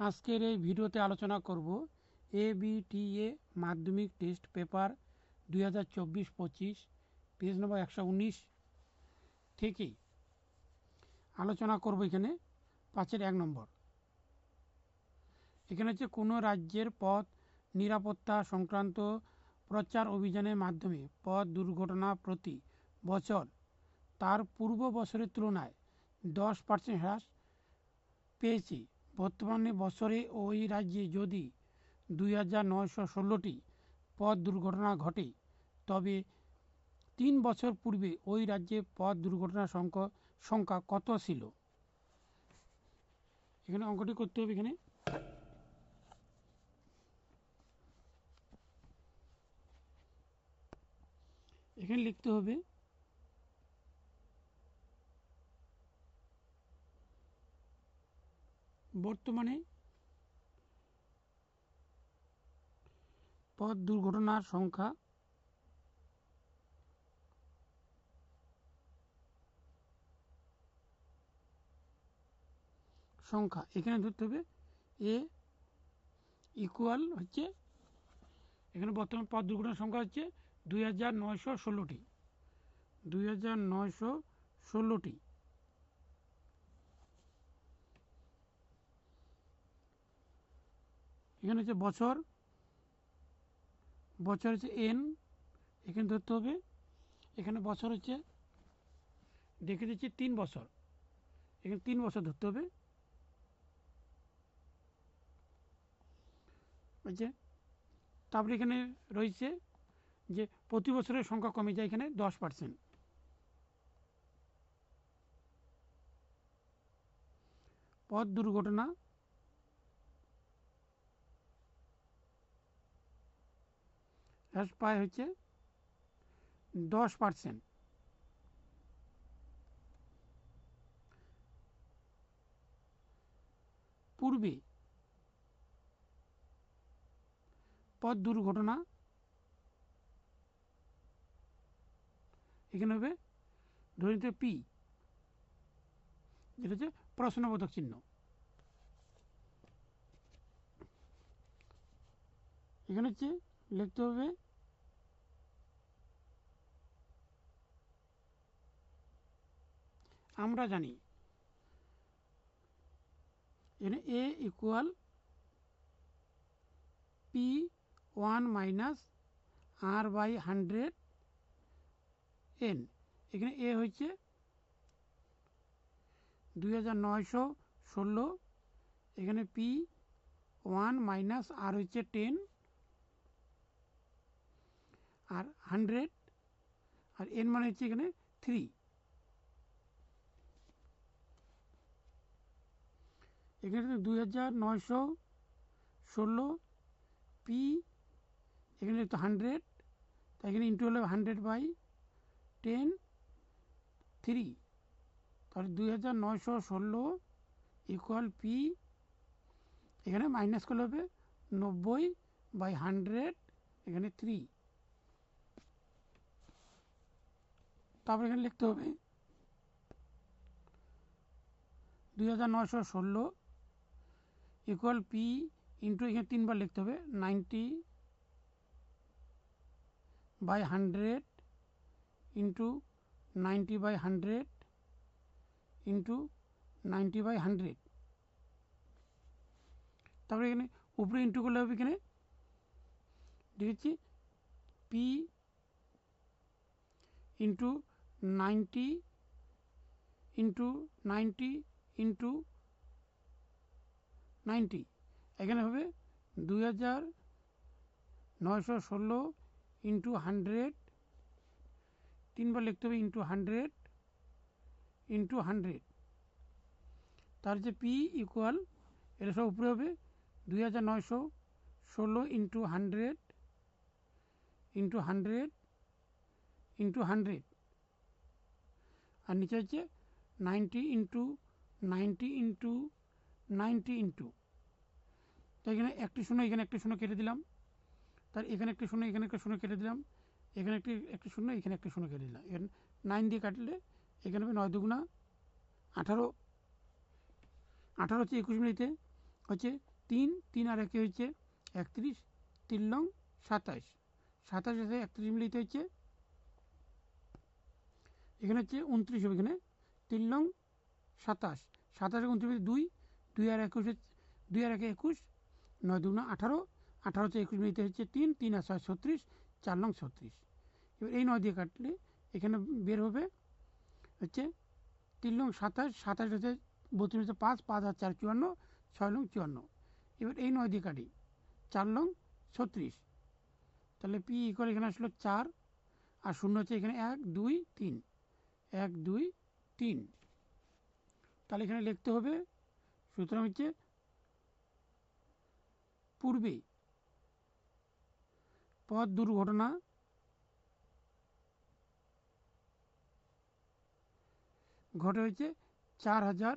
আজকের এই ভিডিওতে আলোচনা করব A BTA Madhyamik test paper দুই হাজার চব্বিশ পঁচিশ, পেজ নম্বর একশো উনিশ থেকে। আলোচনা করব এখানে পাঁচের এক নম্বর। এখানে হচ্ছে কোনো রাজ্যের পথ নিরাপত্তা সংক্রান্ত প্রচার অভিযানের মাধ্যমে পথ দুর্ঘটনা প্রতি বছর তার পূর্ব বছরের তুলনায় দশ পার্সেন্ট হ্রাস পেয়েছে। বর্তমানে বছরে ওই রাজ্যে যদি দুই হাজার নয়শো ষোলোটি পথ দুর্ঘটনা ঘটে, তবে তিন বছর পূর্বে ওই রাজ্যে পথ দুর্ঘটনার সংখ্যা সংখ্যা কত ছিল? এখানে অঙ্কটি করতে হবে এখানে। এখানে লিখতে হবে বর্তমানে পথ দুর্ঘটনার সংখ্যা সংখ্যা। এখানে ধরতে হবে এ ইকুয়াল হচ্ছে, এখানে বর্তমান পথ দুর্ঘটনার সংখ্যা হচ্ছে দুই হাজার নয়শো ষোলোটি। দুই হাজার নয়শো ষোলোটি। এখানে হচ্ছে বছর। বছর হচ্ছে এন, এখানে ধরতে হবে। এখানে বছর হচ্ছে, দেখে দিচ্ছি তিন বছর। এখানে তিন বছর ধরতে হবে। বুঝছে তারপরে এখানে রয়েছে যে প্রতি বছরের সংখ্যা কমে যায় এখানে দশ পার্সেন্ট পথ দুর্ঘটনা হ্রাস পায় হচ্ছে দশ পার্সেন্ট। পূর্বে পথ দুর্ঘটনা এখানে হবে ধরে নিতে পি যেটা হচ্ছে প্রশ্নবোধক চিহ্ন। এখানে হচ্ছে লিখতে হবে আমরা জানি। এখানে A equal P one minus R by hundred N এখানে এ হচ্ছে দুই হাজার নয়শো ষোলো। এখানে পি ওয়ান মাইনাস আর হচ্ছে টেন আর হান্ড্রেড, আর এন মানে হচ্ছে এখানে থ্রি। এখানে দুই হাজার নয়শো ষোলো পি এখানে তো হান্ড্রেড, তাই এখানে ইন্টু হলো হান্ড্রেড বাই টেন থ্রি। তাহলে দুই হাজার নয়শো ষোলো ইকুয়াল পি এখানে মাইনাস করলে হবে নব্বই বাই হান্ড্রেড, এখানে থ্রি। তারপর এখানে লিখতে হবে। দুই হাজার নয়শো ষোলো ইকুয়াল পি ইন্টু এখানে তিনবার লিখতে হবে। Ninety by hundred into ninety by hundred into ninety by hundred. তারপরে এখানে উপরে ইন্টু করলে হবে এখানে। লিখেছি P into ninety into ninety into ninety. এখানে হবে দুই হাজার নয়শো ষোলো ইন্টু হান্ড্রেড। তিনবার লিখতে হবে ইন্টু হান্ড্রেড ইন্টু হান্ড্রেড। তার যে পি ইকুয়াল, এটা সব উপরে হবে দুই হাজার নয়শো ষোলো into hundred into hundred into hundred. আর নিচে হচ্ছে ninety into ninety into ninety into. তো এখানে একটি শূন্য, এখানে একটি শূন্য কেটে দিলাম। তার এখানে একটি শূন্য, এখানে একটা শূন্য কেটে দিলাম। এখানে একটি একটি শূন্য, এখানে একটি শূন্য কেটে দিলাম। এখানে নাইন দিয়ে কাটলে এখানে হবে নয় দুগুণা আঠারো। আঠারো হচ্ছে একুশ মিনিটে, হচ্ছে তিন তিন আর একে হচ্ছে একত্রিশ, তিন লং সাতাশ। সাতাশ একত্রিশ মিলিত হচ্ছে এখানে হচ্ছে উনত্রিশ হবে এখানে। তিন লং সাতাশ। সাতাশ উনত্রিশ দুই দুই আর একুশ দুই আর একে একুশ, নয় দুগুণ আঠারো আঠারোতে একুশ মিনিটে হচ্ছে তিন তিন আর ছয় ছত্রিশ, চার লং ছত্রিশ। এবার এই নয় দিয়ে কাটলে এখানে বের হবে হচ্ছে তিন লং সাতাশ সাতাশ হচ্ছে বত্রিশ হচ্ছে পাঁচ পাঁচ আর চার চুয়ান্ন, ছয় লং চুয়ান্ন। এবার এই নয় দিয়ে কাটি, চার লং ছত্রিশ। তাহলে পি করে এখানে আসলো চার, আর শূন্য হচ্ছে এখানে এক, দুই, তিন। এক, দুই, তিন। তাহলে এখানে লিখতে হবে, সুতরাং হচ্ছে পূর্বে পথ দুর্ঘটনা ঘটে হয়েছে চার হাজার